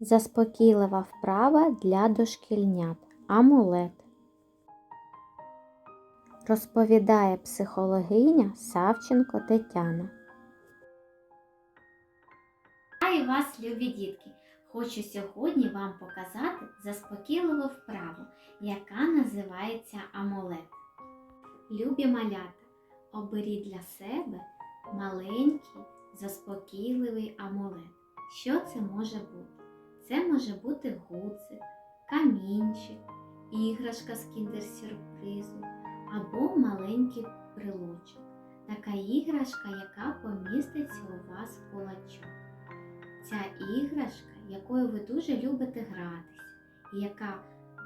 Заспокійлива вправа для дошкільнят. Амулет. Розповідає психологиня Савченко Тетяна. Вітаю вас, любі дітки! Хочу сьогодні вам показати заспокійливу вправу, яка називається амулет. Любі малята, оберіть для себе маленький заспокійливий амулет. Що це може бути? Це може бути гудзик, камінчик, іграшка з кіндер-сюрпризу або маленький брелочок. Така іграшка, яка поміститься у вас в кулачок. Ця іграшка, якою ви дуже любите гратись, і яка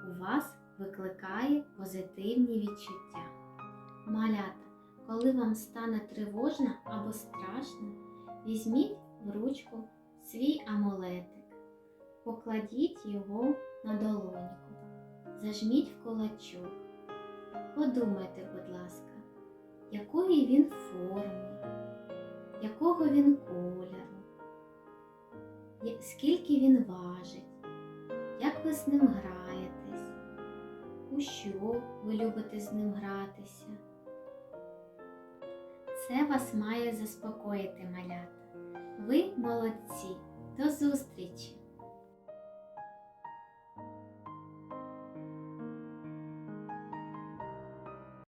у вас викликає позитивні відчуття. Малята, коли вам стане тривожно або страшно, візьміть в ручку свій амулетик, покладіть його на долоньку, зажміть в кулачок. Подумайте, будь ласка, якої він форми, якого він кольору скільки він важить, як ви з ним граєтесь, у що ви любите з ним гратися. Це вас має заспокоїти малята. Ви молодці. До зустрічі!